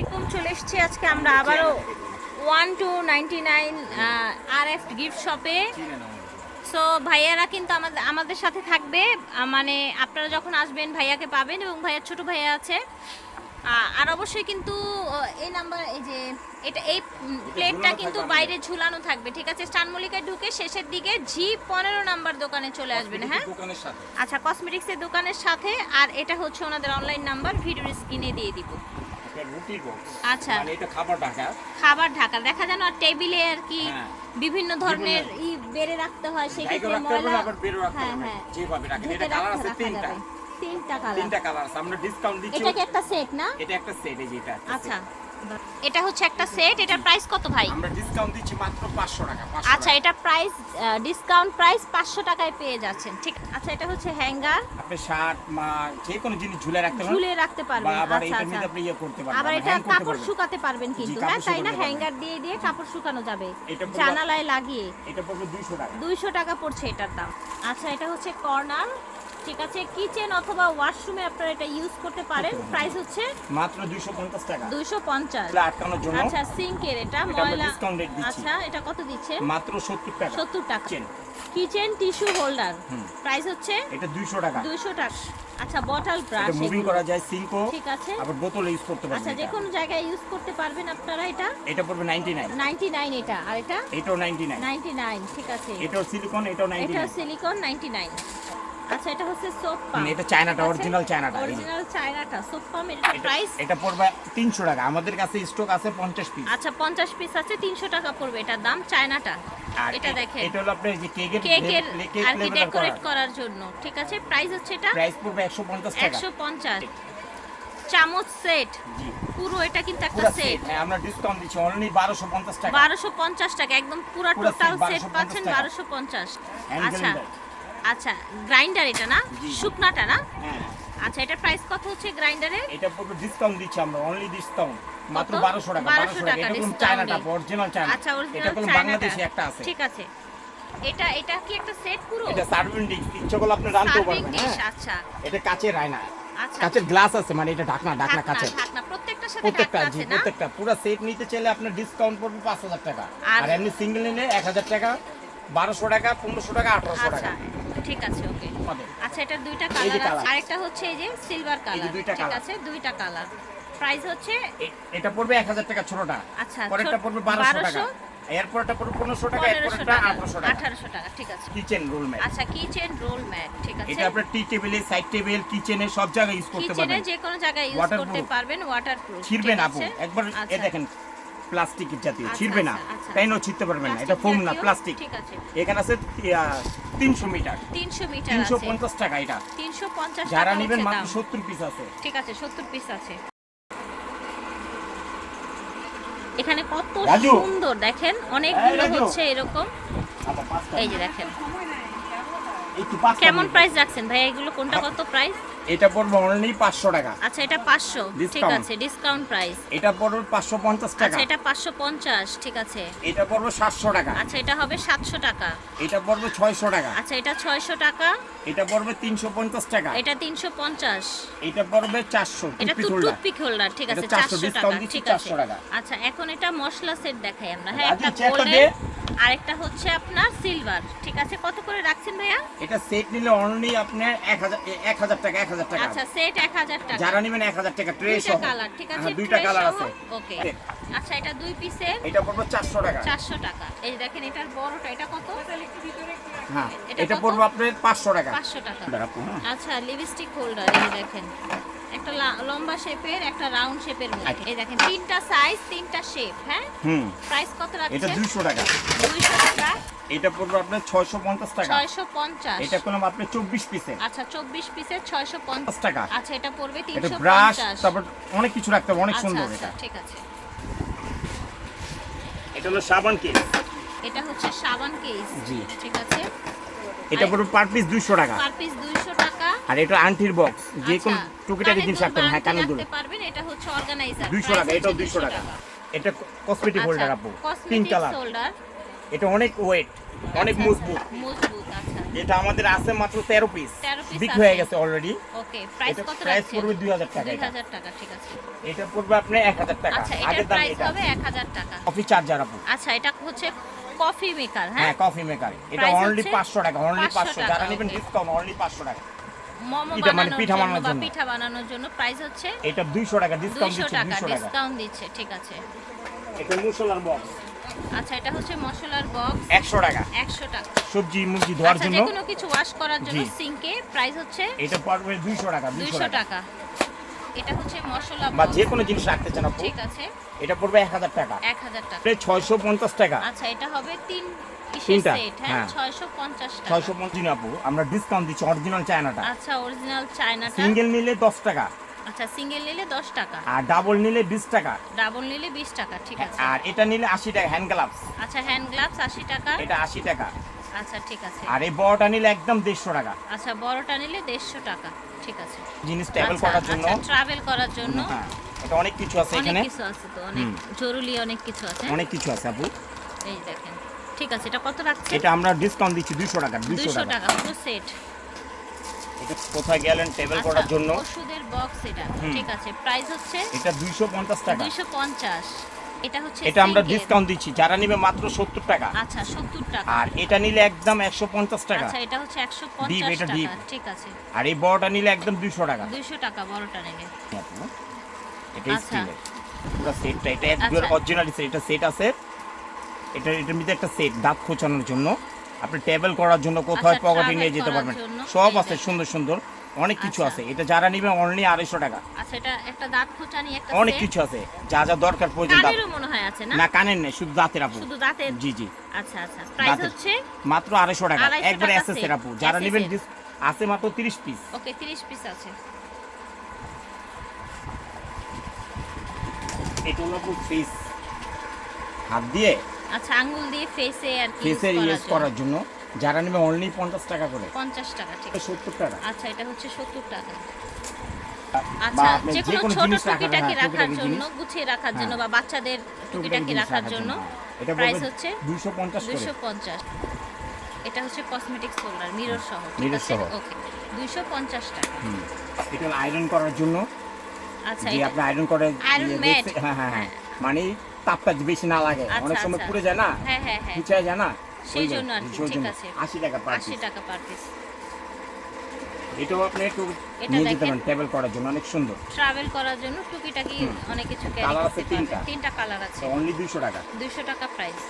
এরকম চলে এসেছি আজকে আমরা আবারও one two ninety nine R F gift শপে। সো ভাইয়ারা কিন্তু আমাদের আমাদের সাথে থাকবে। মানে আপনারা যখন আসবেন ভাইয়াকে পাবেন এবং ভাইয়ার ছোট ভাইয়া আছে। আর অবশ্যই কিন্তু এই নাম্বার এই যে এটা এই প্লেটটা কিন্তু বাইরে ঝুলানো থাকবে ঠিক আছে? স্টানমলিকায় ঢুকে শেষের দিকে জি পনেরো নাম্বার দোকানে চলে আসবেন হ্যাঁ? আচ্ছা কসমেটিক্সের দোকানের সাথে। আর এটা হচ্ছে ওনাদের অনলাইন নাম্বার ভিডিওর স্ক্রিনে দিয়ে দিব। একটা রুটির বক্স আচ্ছা। মানে এটা খাবার ঢাকা। খাবার ঢাকা। দেখা যায় না টেবিলে আর কি হ্যাঁ। বিভিন্ন ধরনের ই বেড়ে রাখতে হয় সেক্ষেত্রে ময়লা আবার বেরো রাখতে হ্যাঁ হ্যাঁ। যেভাবে রাখেন এটা কালার আছে তিনটা। তিনটা কালার তিনটা কালার আছে। আমরা ডিসকাউন্ট দিচ্ছি। এটা কি একটা সেট না? এটা একটা সেট এই যেটা আচ্ছা। এটা হচ্ছে একটা সেট এটার প্রাইস কত ভাই? আমরা ডিসকাউন্ট দিচ্ছি মাত্র 500 টাকা আচ্ছা এটা প্রাইস ডিসকাউন্ট প্রাইস পাঁচশো টাকায় পেয়ে যাচ্ছেন। ঠিক আচ্ছা এটা হচ্ছে হ্যাঙ্গার আপনি শার্ট মা যে কোনো জিনিস ঝুলে রাখতে পারেন। ঝুলে রাখতে পারবেন। আবার আচ্ছা এটার মধ্যে আচ্ছা আপনি ইয়ে করতে পারবেন আবার মানে এটা কাপড় শুকাতে পারবেন কিন্তু হ্যাঁ তাই না? হ্যাঙ্গার দিয়ে দিয়ে কাপড় শুকানো যাবে। জানালায় লাগিয়ে। এটা পড়বে 200 টাকা। দুইশো টাকা পড়ছে এটার দাম। আচ্ছা এটা হচ্ছে কর্নার। ঠিক আছে কিচেন অথবা ওয়াশরুমে আপনারা এটা ইউজ করতে পারেন। প্রাইস হচ্ছে মাত্র 250 টাকা। দুইশো পঞ্চাশ। এগুলো আটকানোর জন্য। আচ্ছা সিঙ্কের এটা ময়লা। আচ্ছা এটা কত দিচ্ছে? মাত্র 70 টাকা। সত্তর টাকা। কিচেন টিস্যু হোল্ডার প্রাইস হচ্ছে এটা 200 টাকা। দুইশো টাকা। আচ্ছা বটল ব্রাশ এটা মুভিং করা যায় সিঙ্কও ঠিক আছে। আবার বোতল ইউজ করতে আচ্ছা পারবেন যে এটা। কোনো জায়গায় ইউজ করতে পারবেন আপনারা এটা। এটা পড়বে 99 নাইনটি নাইন এটা। আর এটা? এটাও 99 নাইনটি নাইন ঠিক আছে। এটাও সিলিকন এটাও এটা সিলিকন নাইনটি নাইন আচ্ছা এটা হচ্ছে সোপ পাম্প এটা চায়নাটা, original চায়নাটা, অরিজিনাল চায়নাটা সোপ এটা- প্রাইস এটা পড়বে 300 টাকা। আমাদের কাছে স্টক আছে 50 পিস আচ্ছা পঞ্চাশ পিস আছে তিনশো টাকা পড়বে এটার দাম চায়নাটা। এটা দেখেন। এটা হলো আপনার যে কেকের কেকের আর কি ডেকোরেট করার জন্য ঠিক আছে? প্রাইস হচ্ছে এটা প্রাইস পড়বে 150 টাকা। একশো পঞ্চাশ। চামচ সেট পুরো এটা কিন্তু একটা সেট হ্যাঁ আমরা ডিসকাউন্ট দিচ্ছি। অনলি 1250 টাকা। বারোশো পঞ্চাশ টাকা একদম পুরো টোটাল সেট পাচ্ছেন টাকা। বারোশো পঞ্চাশ। Hand আচ্ছা। grinder। আচ্ছা গ্রাইন্ডার এটা না? শুকনাটা না? হ্যাঁ। আচ্ছা এটা প্রাইস কত হচ্ছে গ্রাইন্ডারের এটা পড়বে ডিসকাউন্ট দিচ্ছি আমরা অনলি ডিসকাউন্ট মাত্র কত? 1200 টাকা 1200 1200 টাকা। এটা কোন চায়নাটা অরিজিনাল চায়না আচ্ছা এটা কোন বাংলাদেশে একটা আছে। ঠিক আছে। এটা এটা কি একটা সেট পুরো? এটা সার্ভিং ডিশ ইচ্ছে করলে আপনি রাখতেও পারবেন হ্যাঁ। আচ্ছা। এটা কাচের আয়না। আচ্ছা। কাচের গ্লাস আছে মানে এটা ঢাকনা ঢাকনা কাচের। ঢাকনা। প্রত্যেকটার সাথে প্রত্যেকটা জি আছে না? প্রত্যেকটা। পুরো সেট নিতে চাইলে আপনার ডিসকাউন্ট পড়বে পাঁচ হাজার টাকা। আর- এমনি সিঙ্গেল নিলে এক হাজার টাকা বারোশো টাকা পনেরোশো টাকা আঠারোশো আচ্ছা। টাকা। ঠিক আছে ওকে আচ্ছা এটার দুইটা কালার আছে। আরেকটা হচ্ছে এই যে সিলভার কালার ঠিক আছে দুইটা কালার প্রাইস হচ্ছে এটা পড়বে এক হাজার টাকা ছোটটা। আচ্ছা পরেরটা পড়বে বারোশো টাকা। 1200 এরপরটা পড়বে টাকা পনেরোশো এরপরটা টাকা। আঠারোশো টাকা। ঠিক আছে। কিচেন রোল ম্যাট আচ্ছা কিচেন রোল ম্যাট ঠিক আছে। এটা টি টেবিলে সাইড টেবিল কিচেনে সব জায়গায় ইউজ করতে কিচেনে যে কোনো জায়গায় ইউজ করতে পারবেন ওয়াটারপ্রুফ ছিড়বে না আপু। একবার এ দেখেন প্লাস্টিকের জাতীয় ছিড়বে না। তাইনও ছিড়তে পারবেন না। এটা ফোম না প্লাস্টিক। ঠিক আছে। এখানে আছে তিনশো মিটার। 300 মিটার তিনশো পঞ্চাশ টাকা এটা। 350 যারা নেবেন মাত্র। সত্তর পিস আছে। ঠিক আছে 70 পিস আছে। এখানে কত সুন্দর দেখেন অনেকগুলো। হচ্ছে এরকম। এই যে দেখেন। কেমন প্রাইস রাখছেন? ভাই এগুলো কোনটা কত প্রাইস এটা পড়বে অনলি পাঁচশো টাকা। আচ্ছা এটা 500 ঠিক আছে ডিসকাউন্ট প্রাইস এটা পড়বে পাঁচশো পঞ্চাশ টাকা। আচ্ছা এটা 550 ঠিক আছে। এটা পড়বে সাতশো টাকা। আচ্ছা এটা হবে 700 টাকা। এটা পড়বে ছয়শো টাকা। আচ্ছা এটা 600 টাকা। এটা পড়বে তিনশো পঞ্চাশ টাকা। এটা 350 এটা পড়বে চারশো এটা তো টুথপিক হোল্ডার ঠিক আছে এটা 400 400 টাকা ঠিক আছে। 400 টাকা। আচ্ছা এখন এটা মশলা সেট দেখাই আমরা। হ্যাঁ একটা গোল্ডেন। আরেকটা হচ্ছে আপনার সিলভার ঠিক আছে। কত করে রাখছেন ভাইয়া? এটা সেট নিলে অনলি আপনার এক হাজার এক হাজার টাকা এক হাজার টাকা আচ্ছা সেট 1000 টাকা। যারা নেবেন এক হাজার টাকা ট্রে সহ। কালার ঠিক আছে? হ্যাঁ, দুইটা কালার আছে। ওকে আচ্ছা এটা দুই পিসের এটা পড়বে চারশো টাকা। 400 টাকা। এই দেখেন এটার বড়টা এটা কত? হ্যাঁ এটা পড়বে আপনার পাঁচশো টাকা। 500 টাকা। হ্যাঁ। আচ্ছা লিপস্টিক হোল্ডার এই দেখেন। একটা লা- লম্বা শেপের একটা রাউন্ড শেপের মধ্যে। আচ্ছা। এই দেখেন তিনটা সাইজ তিনটা শেপ হ্যাঁ? হুম। প্রাইস কত এটা রাখছেন দুইশো টাকা। 200 টাকা। এটা পড়বে আপনার ছয়শো পঞ্চাশ টাকা। 650 এটা কোনো আপনার চব্বিশ পিসের আচ্ছা 24 পিসের 650 পাঁচ টাকা। আচ্ছা এটা পড়বে এটা ব্রাশ তারপর অনেক কিছু রাখতে হবে অনেক আচ্ছা সুন্দর আচ্ছা এটা। ঠিক আছে। এটা হলো সাবান কেস এটা হচ্ছে সাবান কেস জি। ঠিক আছে। এটা পড়বে পার পিস দুইশো টাকা। পার পিস 200 টাকা। আর এটা আন্টির বক্স যে কোন আচ্ছা, টুকিটাকি কানের জিনিস রাখতে হ্যাঁ কানের দুল পারবেন এটা হচ্ছে অর্গানাইজার দুইশো টাকা এটাও দুইশো টাকা। এটা কসমেটিক হোল্ডার আপু পিঙ্ক কালার এটা অনেক ওয়েট অনেক আচ্ছা, মজবুত। আচ্ছা, মজবুত আচ্ছা। এটা আমাদের আছে মাত্র তেরো পিস 13 piece বিক্রি হয়ে গেছে অলরেডি ওকে প্রাইস এটা কত প্রাইস পড়বে দুই হাজার টাকা এটা। 2000 টাকা ঠিক আছে। এটা পড়বে আপনি এক হাজার টাকা। আচ্ছা এটার প্রাইস হবে 1000 টাকা। কফি চার্জার আপু। আচ্ছা এটা হচ্ছে কফি মেকার হ্যাঁ? হ্যাঁ কফি মেকার এটা অনলি হচ্ছে পাঁচশো টাকা অনলি 500 পাঁচশো। যারা নেবেন. ডিসকাউন্ট অনলি পাঁচশো টাকা। মোমো এটা মানে পিঠা বানানোর জন্য। পিঠা বানানোর জন্য প্রাইস হচ্ছে এটা দুইশো টাকা ডিসকাউন্ট দিচ্ছে টাকা দুইশো টাকা। ডিসকাউন্ট দিচ্ছে ঠিক আছে। এটা মুসলার বক্স আচ্ছা এটা হচ্ছে মশলার বক্স একশো টাকা। 100 টাকা। সবজি মুরগি ধোয়ার আচ্ছা জন্য। যে কোনো কিছু ওয়াশ করার জন্য সিঙ্কে প্রাইস হচ্ছে এটা পড়বে টাকা 200 টাকা। টাকা। এটা হচ্ছে মশলা বা। যে কোনো জিনিস রাখতে চান ঠিক আছে। এটা পড়বে এক হাজার টাকা। 1000 টাকা। ছয়শো পঞ্চাশ টাকা। আচ্ছা এটা হবে তিন তিনটা, হ্যাঁ। হ্যাঁ। 650 টাকা। ছয়শো পঞ্চাশ আপু আমরা ডিসকাউন্ট দিচ্ছি অরিজিনাল চায়নাটা। আচ্ছা অরিজিনাল চায়নাটা। সিঙ্গেল নিলে দশ টাকা। আচ্ছা সিঙ্গেল নিলে 10 টাকা। আর ডাবল নিলে বিশ টাকা। ডাবল নিলে 20 টাকা ঠিক আছে। আর এটা নিলে আশি টাকা হ্যান্ড গ্লাভস আচ্ছা হ্যান্ড গ্লাভস 80 টাকা। এটা আশি টাকা। আচ্ছা ঠিক আছে। আর এই বড়টা নিলে একদম দেড়শো টাকা। আচ্ছা বড়টা নিলে 150 টাকা ঠিক আছে। জিনিস ট্রাভেল করার জন্য। ট্রাভেল করার জন্য। হ্যাঁ। এটা অনেক কিছু আছে অনেক কিছু আছে তো অনেক জরুরি অনেক কিছু আছে। অনেক কিছু আছে আপু। এই দেখেন। ঠিক আছে এটা কত রাখছেন? এটা আমরা ডিসকাউন্ট দিচ্ছি দুইশো টাকা দুইশো 200 টাকা। পুরো সেট এটা কোথায় গেলেন টেবিল আচ্ছা, করার জন্য? ওষুধের বক্স এটা ঠিক আছে। প্রাইস হচ্ছে এটা দুইশো পঞ্চাশ টাকা। 250 এটা হচ্ছে এটা আমরা ডিসকাউন্ট দিচ্ছি যারা নিবে মাত্র সত্তর টাকা। আচ্ছা 70 টাকা। আর এটা নিলে একদম একশো পঞ্চাশ টাকা। আচ্ছা এটা হচ্ছে ডিপ, 150 টাকা ঠিক আছে। আর এই বড়টা নিলে একদম দুইশো টাকা। 200 টাকা বড়টা নিলে এটা আচ্ছা। স্টিলের পুরো সেটটা এটা একদম। অরিজিনাল সেট এটা সেট আছে। এটা এটার মধ্যে একটা সেট দাঁত খোঁচানোর জন্য। আপনি টেবিল করার জন্য কোথাও আচ্ছা, পকেটে নিয়ে যেতে পারবেন। সব আছে সুন্দর সুন্দর। অনেক কিছু আচ্ছা। আছে। এটা যারা নিবে অনলি আড়াইশো টাকা। আচ্ছা অনেক কিছু আছে। যা যা দরকার প্রয়োজন না? কানের নেই শুধু দাঁতের আপু। জি জি। আচ্ছা আচ্ছা। দাঁতের। মাত্র আড়াইশো টাকা। একবার এসএস এর আপু। যারা নেবেন আছে মাত্র তিরিশ পিস ওকে 30 পিস আছে। এটা হলো ফেস হাত দিয়ে আচ্ছা আঙ্গুল দিয়ে ফেসে আর কি ফেসের ইউজ করার জন্য। যারা নেবে অনলি পঞ্চাশ টাকা করে। 50 টাকা ঠিক আছে। সত্তর টাকা। আচ্ছা এটা হচ্ছে 70 টাকা। আচ্ছা যে কোনো ছোট টুকিটাকি হ্যাঁ, রাখার জন্য গুছিয়ে রাখার জন্য হ্যাঁ। বা বাচ্চাদের টুকিটাকি রাখার জন্য এটা প্রাইস হচ্ছে 250 করে। 250 এটা হচ্ছে কসমেটিক্স হোল্ডার মিরর সহ ঠিক আছে? সহ। ওকে 250 টাকা। এটা আয়রন করার জন্য। আচ্ছা আপনি আয়রন করে Iron ইয়ে হ্যাঁ হ্যাঁ। হ্যাঁ। মানে তাপটা বেশি না লাগে। আচ্ছা, অনেক সময় আচ্ছা। পুড়ে যায় না? হ্যাঁ হ্যাঁ হ্যাঁ। পিছিয়ে যায় না? সেই জন্য আর কি, ঠিক আছে। 80 টাকা পার 80 টাকা পার পিস এটাও আপনি একটু নিয়ে যেতে পারেন টেবিল করার জন্য অনেক সুন্দর। ট্রাভেল করার জন্য টুকিটাকি অনেক কিছু ক্যারি করতে আছে তিনটা। কালার আছে। অনলি 200 টাকা। 200 টাকা প্রাইস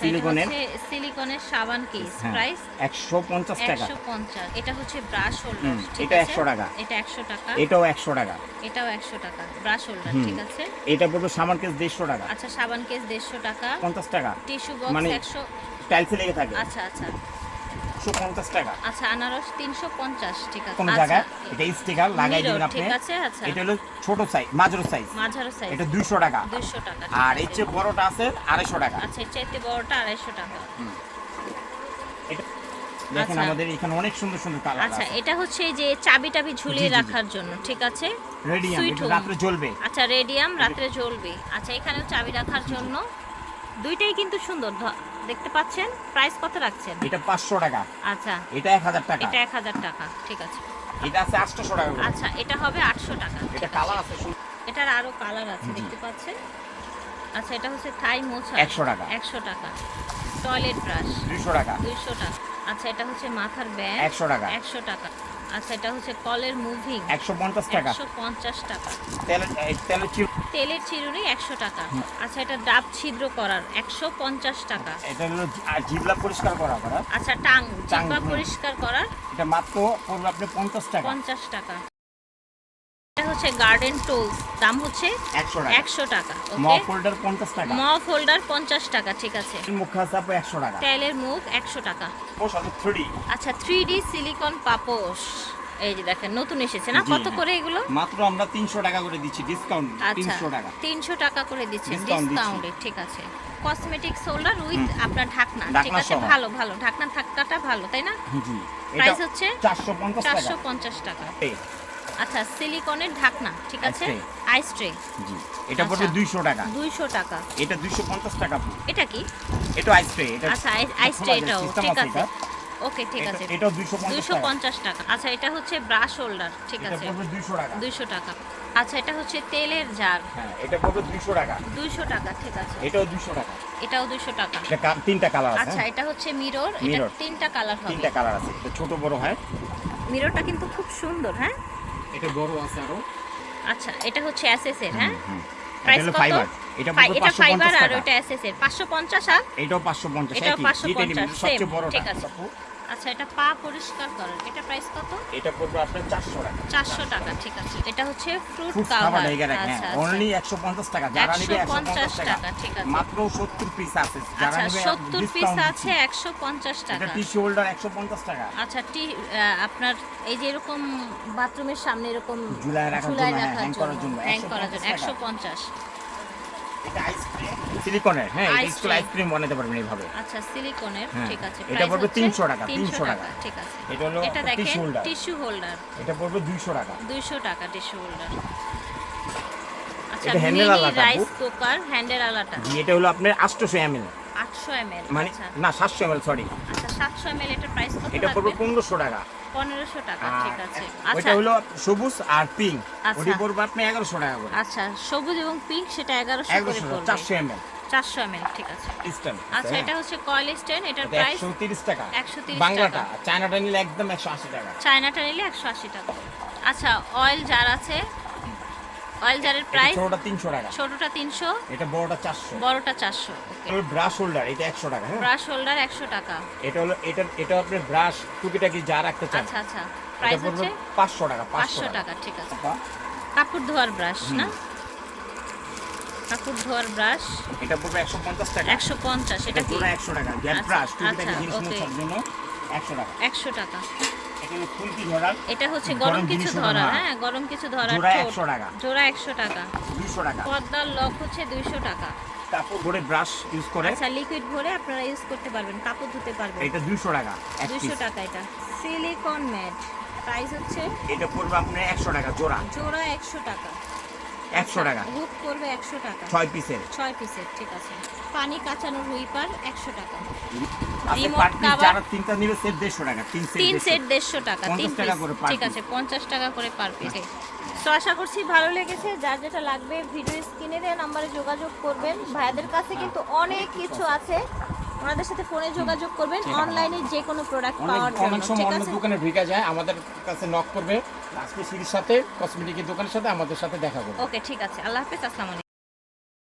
সিলিকনের? সিলিকনের সাবান কেস হ্যাঁ প্রাইস 150 টাকা। 150 এটা হচ্ছে ব্রাশ হোল্ডার এটা আছে? 100 টাকা। এটা 100 টাকা। এটাও 100 টাকা। এটাও 100 টাকা। ব্রাশ হোল্ডার ঠিক আছে? এটা পড়বে সাবান কেস 150 টাকা। আচ্ছা সাবান কেস 150 টাকা। 50 টাকা। টিস্যু বক্স মানে 100 টাইলসে লেগে থাকে। আচ্ছা আচ্ছা। 150 টাকা। আচ্ছা আনারস 350 ঠিক আছে। কোন জায়গায় এটা স্টিকার লাগাই দিবেন আপনি। ঠিক আছে এটা হলো ছোট সাইজ মাঝারো সাইজ মাঝারো সাইজ এটা 200 টাকা। 200 টাকা আর এর চেয়ে বড়টা আছে 250 টাকা। আচ্ছা এর চাইতে বড়টা 250 টাকা। এটা দেখেন আচ্ছা। আমাদের এখানে অনেক সুন্দর সুন্দর কালার আচ্ছা এটা হচ্ছে যে চাবি টাবি ঝুলিয়ে। রাখার জন্য ঠিক আছে? রেডিয়াম এটা জ্বলবে। আচ্ছা রেডিয়াম রাত্রে জ্বলবে। আচ্ছা এখানেও চাবি রাখার জন্য। দুইটাই কিন্তু সুন্দর দেখতে পাচ্ছেন? প্রাইস কত রাখছেন? এটা 500 টাকা। আচ্ছা। এটা 1000 টাকা। এটা এক হাজার টাকা ঠিক আছে। এটা আছে 800 টাকা আচ্ছা এটা হবে আটশো টাকা এটা কালার আছে এটার আরও কালার আছে দেখতে পাচ্ছেন? আচ্ছা এটা হচ্ছে থাই মোছা। 100 টাকা। একশো টাকা। টয়লেট ব্রাশ 200 টাকা। দুইশো টাকা। আচ্ছা এটা হচ্ছে মাথার ব্যাগ 100 টাকা। একশো টাকা। আচ্ছা এটা হচ্ছে কলের মুভিং। 150 টাকা। একশো পঞ্চাশ টাকা। তেল এই তেলের চিরুনি একশো টাকা। আচ্ছা এটা ডাব ছিদ্র করার একশো পঞ্চাশ টাকা। এটা হলো জিবলা পরিষ্কার করা করা। আচ্ছা টাং। জিবলা পরিষ্কার করার এটা মাত্র পড়বে আপনি 50 টাকা। পঞ্চাশ টাকা। এটা হচ্ছে গার্ডেন টুলস দাম হচ্ছে 100 টাকা। একশো টাকা ওকে হোল্ডার 50 টাকা। মফ হোল্ডার পঞ্চাশ টাকা ঠিক আছে। মুখ 100 টাকা। টাইলের মুখ একশো টাকা। ও 3D আচ্ছা থ্রি ডি সিলিকন পাপোশ এই যে দেখেন নতুন এসেছে না? কত হ্যাঁ। করে এগুলো? মাত্র আমরা 300 টাকা করে দিচ্ছি ডিসকাউন্ট আচ্ছা 300 টাকা। তিনশো টাকা করে দিচ্ছি। ডিসকাউন্টে ঠিক আছে। কসমেটিক্স হোল্ডার উইথ আপনার ঢাকনা ঠিক আছে? ভালো ভালো। ঢাকনা থাকাটা ভালো তাই না? জি। প্রাইস হচ্ছে 450 টাকা। চারশো পঞ্চাশ টাকা। এই, আচ্ছা সিলিকনের ঢাকনা ঠিক আছে। আইস ট্রে জি এটা পড়বে আচ্ছা। দুইশো টাকা। দুইশো টাকা। এটা দুইশো পঞ্চাশ টাকা আপু। এটা কি? এটা আইস ট্রে এটা আচ্ছা আইস ট্রে এটাও ঠিক আছে ওকে ঠিক আছে। দুইশো পঞ্চাশ টাকা। আচ্ছা এটা হচ্ছে ব্রাশ হোল্ডার ঠিক এটা আছে। পড়বে দুইশো টাকা। দুইশো টাকা। আচ্ছা এটা হচ্ছে তেলের জার হ্যাঁ এটা পড়বে দুইশো টাকা। দুইশো টাকা ঠিক আছে। এটাও দুইশো টাকা। এটাও দুইশো টাকা। এটা তিনটা কালার আছে আচ্ছা হ্যাঁ? এটা হচ্ছে মিরর এটা তিনটা কালার হবে। তিনটা কালার আছে। এটা ছোট বড় হয়? মিররটা কিন্তু খুব সুন্দর হ্যাঁ? এটা বড় আছে আরও। আচ্ছা এটা হচ্ছে এসএস এর হ্যাঁ? প্রাইস কত? ফাইবার এটা এটা ফাইবার আর ওটা এসএস এর। 550 আর? এটাও পাঁচশো পঞ্চাশ এটাও একই। 550 সবচেয়ে বড়টা। ঠিক আছে। আচ্ছা এটা পা পরিষ্কার করার এটা প্রাইস কত? এটা পড়বে আপনার চারশো টাকা। 400 টাকা ঠিক আছে। এটা হচ্ছে ফ্রুট কাভার আচ্ছা অনলি একশো পঞ্চাশ টাকা যারা নিবে একশো 150 টাকা। ঠিক আছে। মাত্র সত্তর পিস আছে যারা আচ্ছা নিবে 70 পিস আছে দিচ্ছি। 150 এটা টাকা। টিস্যু হোল্ডার একশো পঞ্চাশ টাকা। আচ্ছা টি আপনার এই যে এরকম বাথরুমের সামনে এরকম ঝুলায় রাখার জন্য, হ্যাঁ, করার জন্য, হ্যাং করার জন্য 150 150 এটা আইসক্রিম সিলিকনের হ্যাঁ স্কুল আইসক্রিম বানাতে পারবেন এইভাবে। আচ্ছা সিলিকনের হ্যাঁ, ঠিক আছে এটা পড়বে হচ্ছে 300 টাকা, 300 300 টাকা। ঠিক আছে। এটা হলো এটা দেখেন টিস্যু হোল্ডার এটা পড়বে দুইশো টাকা। 200 টাকা টিস্যু হোল্ডার আচ্ছা এটা রাইস কুকার হ্যান্ডেল আলাটা এটা হলো আপনার আটশোশো এমএল 800 ml মানে আচ্ছা। না সাতশো এমএল সরি আচ্ছা 700 ml এটার প্রাইস কত এটা পড়বে লাগবে? পনেরোশো টাকা। 1500 টাকা ঠিক আছে। আচ্ছা। হলো সবুজ আর পিঙ্ক আচ্ছা। ওটি পড়বে আপনি এগারোশো টাকা করে। আচ্ছা সবুজ এবং পিঙ্ক সেটা এগারোশো করে পড়বে। চারশো এম এল চারশো এম এল ঠিক আছে। স্ট্যান্ড আচ্ছা এটা হচ্ছে কয়েল স্ট্যান্ড এটার এটা প্রাইস একশো তিরিশ টাকা। 130 বাংলাটা টাকা। চায়নাটা নিলে একদম একশো আশি টাকা। চায়নাটা নিলে 180 টাকা। আচ্ছা অয়েল জার আছে অয়েল জারের প্রাইস ছোটটা তিনশো টাকা। ছোটটা 300 এটা বড়টা চারশো। বড়টা 400 ওকে ব্রাশ হোল্ডার এটা একশো টাকা হ্যাঁ? ব্রাশ হোল্ডার 100 টাকা। এটা হলো এটা এটা আপনার ব্রাশ টুকিটাকি যা রাখতে চান। আচ্ছা আচ্ছা। প্রাইস হচ্ছে পাঁচশো টাকা পাঁচশো টাকা। ঠিক আছে। কাপড় ধোয়ার ব্রাশ না? কাপড় ধোয়ার ব্রাশ এটা পড়বে একশো পঞ্চাশ টাকা। একশো পঞ্চাশ এটা এটা কি? পুরো একশো টাকা। গ্যাপ আচ্ছা, ব্রাশ টুকিটাকি আচ্ছা, জিনিস. মোছার জন্য একশো টাকা। একশো টাকা। এটা হলো ফুলকি এটা হচ্ছে গরম কিছু ধরা ধরা। হ্যাঁ গরম কিছু ধরার জোড়া টাকা। জোড়া একশো টাকা। দুইশো টাকা। পর্দার লক হচ্ছে দুইশো টাকা। কাপড় ধরে ব্রাশ ইউজ করে? আচ্ছা লিকুইড ভরে আপনারা ইউজ করতে পারবেন কাপড় ধুতে পারবেন। এটা দুইশো টাকা এক দুইশো piece। টাকা এটা। সিলিকন ম্যাট প্রাইস হচ্ছে? এটা পড়বে আপনার একশো টাকা জোড়া। জোড়া একশো টাকা। একশো টাকা। হুক করবে একশো টাকা। ছয় পিসের ছয় পিসের ঠিক আছে। পানি কাঁচানোর হুইপার একশো টাকা। দেড়শো টাকা তিন সেট দেড়শো। টাকা তিন 50 টাকা করে ঠিক আছে পঞ্চাশ টাকা করে পার পিস তো আশা করছি ভালো লেগেছে যার যেটা লাগবে ভিডিও স্ক্রিনে দেওয়া নাম্বারে যোগাযোগ করবেন। ভাইয়াদের কাছে কিন্তু অনেক কিছু আছে। ওনাদের সাথে ফোনে যোগাযোগ করবেন। অনলাইনে যে কোনো প্রোডাক্ট পাওয়ার জন্য অনেক সময় অন্য দোকানে ঢুকে যায় আমাদের কাছে নক করবে। আজকে সাথে কসমেটিকের দোকানের সাথে আমাদের সাথে দেখা করবে। ওকে ঠিক আছে। আল্লাহ হাফেজ আসসালামু আলাইকুম।